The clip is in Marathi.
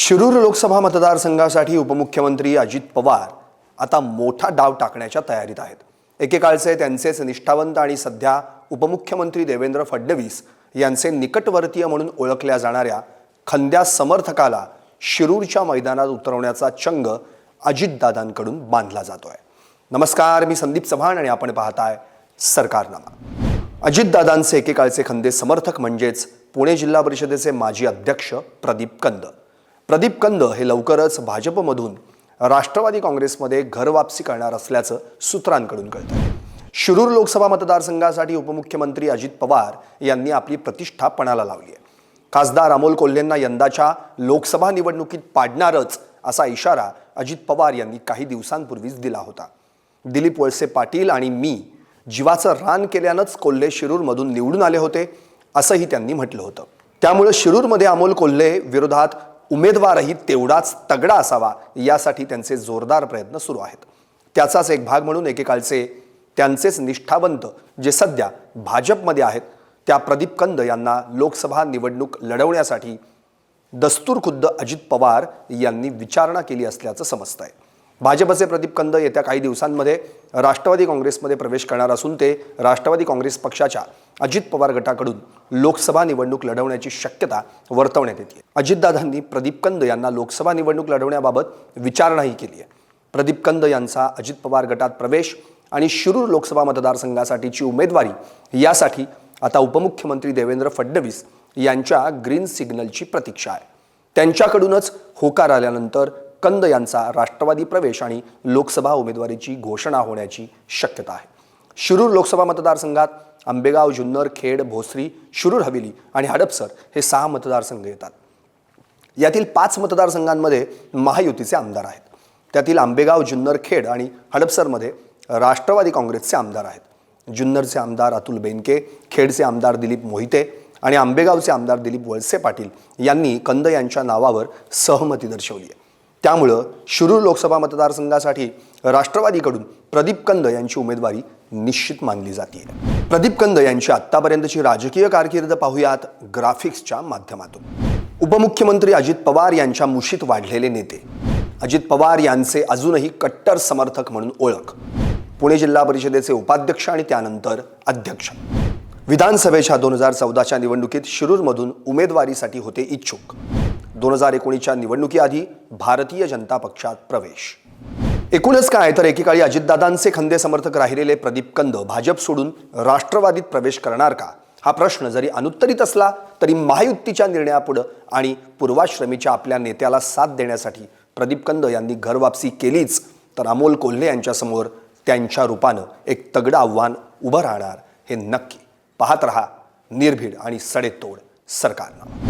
शिरूर लोकसभा मतदारसंघासाठी उपमुख्यमंत्री अजित पवार आता मोठा डाव टाकण्याच्या तयारीत आहेत. एकेकाळचे त्यांचेच निष्ठावंत आणि सध्या उपमुख्यमंत्री देवेंद्र फडणवीस यांचे निकटवर्तीय म्हणून ओळखल्या जाणाऱ्या खंद्या समर्थकाला शिरूरच्या मैदानात उतरवण्याचा चंग अजितदादांकडून बांधला जातोय. नमस्कार मी संदीप चव्हाण आणि आपण पाहताय सरकारनामा. अजितदादांचे एकेकाळचे खंदे समर्थक म्हणजेच पुणे जिल्हा परिषदेचे माजी अध्यक्ष प्रदीप कंद. प्रदीप कंद हे लवकरच भाजपमधून राष्ट्रवादी काँग्रेसमध्ये घरवापसी करणार असल्याचं सूत्रांकडून कळतं. शिरूर लोकसभा मतदारसंघासाठी उपमुख्यमंत्री अजित पवार यांनी आपली प्रतिष्ठा पणाला लावली आहे. खासदार अमोल कोल्हेंना यंदाच्या लोकसभा निवडणुकीत पाडणारच असा इशारा अजित पवार यांनी काही दिवसांपूर्वीच दिला होता. दिलीप वळसे पाटील आणि मी जीवाचं रान केल्यानंच कोल्हे शिरूरमधून निवडून आले होते असंही त्यांनी म्हटलं होतं. त्यामुळे शिरूरमध्ये अमोल कोल्हे विरोधात उमेदवारही तेवढाच तगडा असावा यासाठी त्यांचे जोरदार प्रयत्न सुरू आहेत. त्याचाच एक भाग म्हणून एकेकाळचे त्यांचेच निष्ठावंत जे सध्या भाजपमध्ये आहेत त्या प्रदीप कंद यांना लोकसभा निवडणूक लढवण्यासाठी दस्तूर खुद्द अजित पवार यांनी विचारणा केली असल्याचं समजतंय. आहे भाजपचे प्रदीप कंद येत्या काही दिवसांमध्ये राष्ट्रवादी काँग्रेसमध्ये प्रवेश करणार असून ते राष्ट्रवादी काँग्रेस पक्षाच्या अजित पवार गटाकडून लोकसभा निवडणूक लढवण्याची शक्यता वर्तवण्यात येते अजितदादांनी प्रदीप कंद यांना लोकसभा निवडणूक लढवण्याबाबत विचारणाही केली आहे. प्रदीप कंद यांचा अजित पवार गटात प्रवेश आणि शिरूर लोकसभा मतदारसंघासाठीची उमेदवारी यासाठी आता उपमुख्यमंत्री देवेंद्र फडणवीस यांच्या ग्रीन सिग्नलची प्रतीक्षा आहे. त्यांच्याकडूनच होकार आल्यानंतर कंद यांचा राष्ट्रवादी प्रवेश आणि लोकसभा उमेदवारीची घोषणा होण्याची शक्यता आहे. शिरूर लोकसभा मतदारसंघात आंबेगाव जुन्नर खेड भोसरी शिरूर हवेली आणि हडपसर हे सहा मतदारसंघ येतात. यातील पाच मतदारसंघांमध्ये महायुतीचे आमदार आहेत. त्यातील आंबेगाव जुन्नर खेड आणि हडपसरमध्ये राष्ट्रवादी काँग्रेसचे आमदार आहेत. जुन्नरचे आमदार अतुल बेनके खेडचे आमदार दिलीप मोहिते आणि आंबेगावचे आमदार दिलीप वळसे पाटील यांनी कंद यांच्या नावावर सहमती दर्शवली आहे. त्यामुळं शिरूर लोकसभा मतदारसंघासाठी राष्ट्रवादीकडून प्रदीप कंद यांची उमेदवारी निश्चित मानली जाते. प्रदीप कंद यांची आत्तापर्यंतची राजकीय कारकीर्द पाहूयात ग्राफिक्सच्या माध्यमातून. उपमुख्यमंत्री अजित पवार यांच्या मुशीत वाढलेले नेते. अजित पवार यांचे अजूनही कट्टर समर्थक म्हणून ओळख. पुणे जिल्हा परिषदेचे उपाध्यक्ष आणि त्यानंतर अध्यक्ष. विधानसभेच्या दोन हजार चौदाच्या निवडणुकीत शिरूरमधून उमेदवारीसाठी होते इच्छुक. दोन हजार एकोणीसच्या निवडणुकीआधी भारतीय जनता पक्षात प्रवेश. एकूणच काय तर एकेकाळी अजितदादांचे खंदे समर्थक राहिलेले प्रदीप कंद भाजप सोडून राष्ट्रवादीत प्रवेश करणार का? हा प्रश्न जरी अनुत्तरित असला तरी महायुतीच्या निर्णयापुढं आणि पूर्वाश्रमीच्या आपल्या नेत्याला साथ देण्यासाठी प्रदीप कंद यांनी घरवापसी केलीच तर अमोल कोल्हे यांच्यासमोर त्यांच्या रूपानं एक तगडं आव्हान उभं राहणार हे नक्की. पाहत रहा निर्भीड आणि सडेतोड सरकारनं.